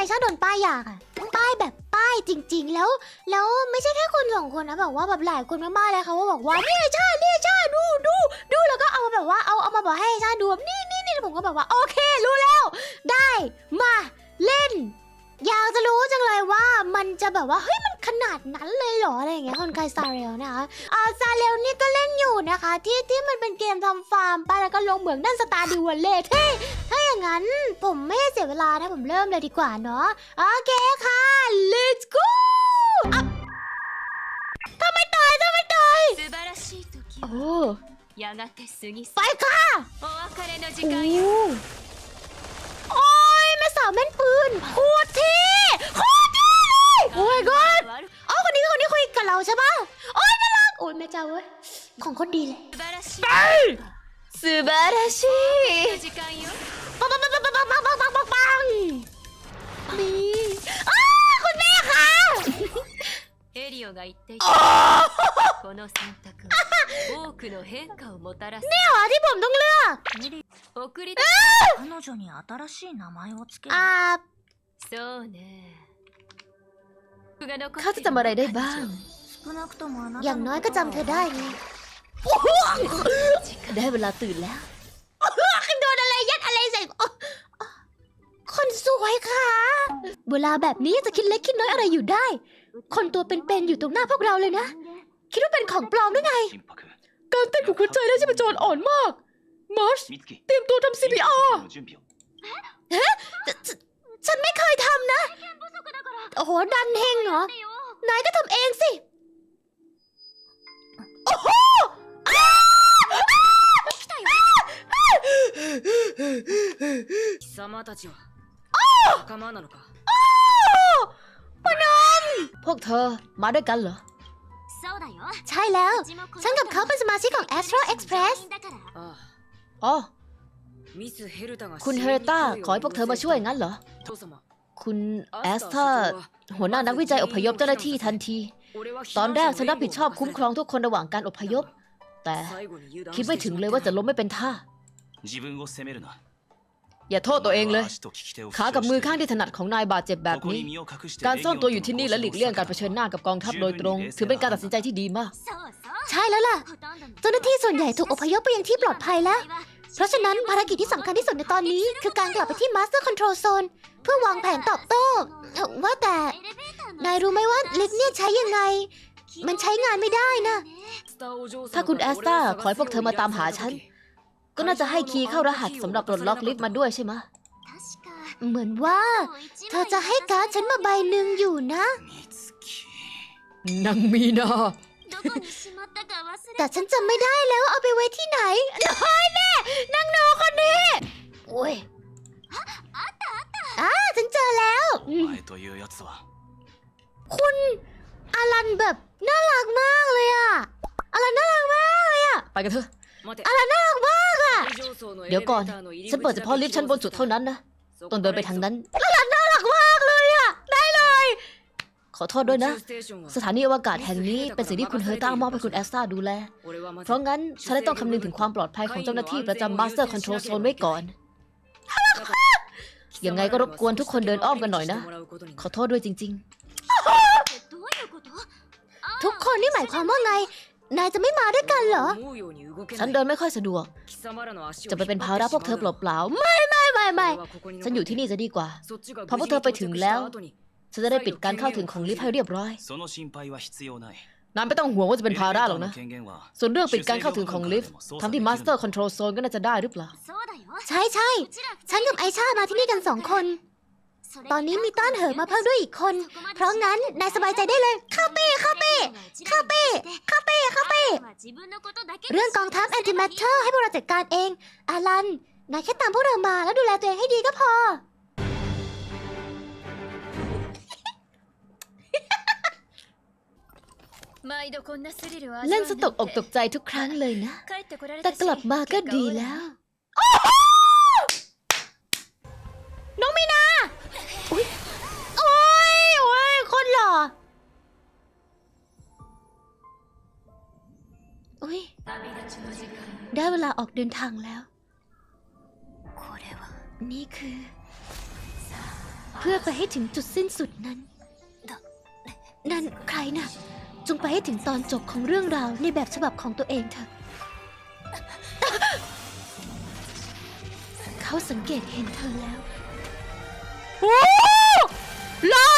ไอชาโดนป้ายยากอะป้ายแบบป้ายจริง ๆ แล้ว แล้วไม่ใช่แค่คนสองคนนะแบบว่าแบบหลายคนมากๆเลยค่ะว่าบอกว่านี่ไอชานี่ไอชาดูดูดูแล้วก็เอามาแบบว่าเอาเอามาบอกให้ไอชาดูแบบนี่นี่นี่แล้วผมก็แบบว่าโอเครู้แล้ว ได้มาเล่น อยากจะรู้จังเลยว่ามันจะแบบว่าเฮ้ยมัน ขนาดนั้นเลยเหรออะไรอย่างเงี้ยคนไกซาเรลนะคะอ่าซาเรลนี่ก็เล่นอยู่นะคะ ที่ที่มันเป็นเกมทำฟาร์มไปแล้วก็ลงเหมืองด้านสตาร์ดิวเลเท่ถ้าอย่างงั้นผมไม่เสียเวลานะผมเริ่มเลยดีกว่าเนาะโอเคค่ะ let's go ทำไมตายทำไมตายโอ้ไปค่ะโอ้ยแม่สาวแม่นปืนพูดที เลยโอ้ my god 悪 อ๋อคนนี้คนนี้คุยกับเราใช่ปะโอ้ยน่ารักโอ้ยแม่เจ้าเว้ย ของคนดีเลย 素晴らしい素晴らしいの時間よ ปังปังปังปังปังปังปังปังปังปังนี่อ้าคุณแม่คะ エリオが言っていたこの選択は多くの変化をもたらす นี่เหรอที่ผมต้องเลือก 送り彼女に新しい名前をつける อ่า そうねが残って เขาจะจำอะไรได้บ้าง อย่างน้อยก็จำเธอได้ไงได้เวลาตื่นแล้วโดนอะไรยัดอะไรใส่คนสวยค่ะ เวลาแบบนี้จะคิดเล็กคิดน้อยอะไรอยู่ได้ คนตัวเป็นๆอยู่ตรงหน้าพวกเราเลยนะ คิดว่าเป็นของปลอมหรือไง การเต้นของหัวใจและชีพจรอ่อนมากมาร์ชเตรียมตัวทำ CPR ฮะ ฉันไม่เคยทำนะ โอ้โห ดันเฮงเหรอ นายก็ทำเองสิ โอ้โหอ้าว 貴様たちは仲間なのか ปนมพวกเธอมาด้วยกันเหรอ そうだよ ใช่แล้ว うちもこの ฉันกับเขาเป็นสมาชิกของ Astro Express だからああ อ๋อ ミスヘルタが คุณเฮรตาขอให้พวกเธอมาช่วยงั้นเหรอ คุณแอสตาหัวหน้านักวิจัยอพยพเจ้าหน้าที่ทันที ตอนแรกฉันรับผิดชอบคุ้มครองทุกคนระหว่างการอพยพ แต่คิดไม่ถึงเลยว่าจะล้มไม่เป็นท่า อย่าโทษตัวเองเลย ขากับมือข้างที่ถนัดของนายบาดเจ็บแบบนี้ การซ่อนตัวอยู่ที่นี่และหลีกเลี่ยงการเผชิญหน้ากับกองทัพโดยตรง ถือเป็นการตัดสินใจที่ดีมาก ใช่แล้วล่ะ เจ้าหน้าที่ส่วนใหญ่ถูกอพยพไปยังที่ปลอดภัยแล้ว เพราะฉะนั้นภารกิจที่สำคัญที่สุดในตอนนี้ คือการกลับไปที่ Master Control Zone เพื่อวางแผนตอบโต้ว่าแต่ นายรู้ไหมว่าลิฟเนี่ยใช้ยังไง มันใช้งานไม่ได้นะ ถ้าคุณแอสตาขอให้พวกเธอมาตามหาฉัน ก็น่าจะให้คีย์เข้ารหัสสำหรับปลดล็อกลิฟต์มาด้วยใช่ไหมเหมือนว่า เธอจะให้การ์ดฉันมาใบหนึ่งอยู่นะนังมีนา แต่ฉันจำไม่ได้แล้วเอาไปไว้ที่ไหนน้อยแม่นั่งโนคนนี้โอ้ยอ่าฉันเจอแล้ว คุณอารันแบบน่ารักมากเลยอะอารันน่ารักมากเลยอะไปกันเถอะอารันน่ารักมากอะเดี๋ยวก่อน ฉันเปิดเฉพาะลิฟต์ชั้นบนสุดเท่านั้นนะ ต้องเดินไปทางนั้น ขอโทษด้วยนะ สถานีอวกาศแห่งนี้เป็นสิ่งที่คุณเฮอร์ต้ามอบให้คุณแอสตาดูแล เพราะงั้น ฉันเลยต้องคำนึงถึงความปลอดภัยของเจ้าหน้าที่ประจำมาสเตอร์คอนโทรลโซนไว้ก่อน ยังไงก็รบกวนทุกคนเดินอ้อมกันหน่อยนะ ขอโทษด้วยจริง ๆ ทุกคนนี่หมายความว่าไง นายจะไม่มาด้วยกันเหรอ ฉันเดินไม่ค่อยสะดวก จะไปเป็นภาระพวกเธอเปล่าๆ ไม่ไม่ไม่ไม่ฉันอยู่ที่นี่จะดีกว่า พอพวกเธอไปถึงแล้ว ฉันจะได้ปิดการเข้าถึงของลิฟต์ให้เรียบร้อย นานไม่ต้องห่วงว่าจะเป็นพาราหรอกนะ ส่วนเรื่องปิดการเข้าถึงของลิฟต์ทำที่มัสเตอร์คอนโทรลโซนก็น่าจะได้หรือเปล่า ใช่ใช่ฉันกับไอชามาที่นี่กันสองคน ตอนนี้มีต้านเหอมาเพิ่มด้วยอีกคน เพราะงั้นนายสบายใจได้เลยข้าเป้ข้าเป้ข้าเป้ข้าเป้ข้าเป้เรื่องกองทัพแอนติแมทเทอร์ให้พวกเราจัดการเอง อาลัน นายแค่ตามพวกเรามาแล้วดูแลตัว เล่นสตกอกตกใจทุกครั้งเลยนะ แต่กลับมาก็ดีแล้ว น้องมีนาอุ๊ยโอ้ยโอ้ยคนหล่ออุ้ยได้เวลาออกเดินทางแล้ว นี่คือ เพื่อไปให้ถึงจุดสิ้นสุดนั้น นั่นใครน่ะ จงไปให้ถึงตอนจบของเรื่องราวในแบบฉบับของตัวเองเถอะ เขาสังเกตเห็นเธอแล้ว โอ้โหล้อ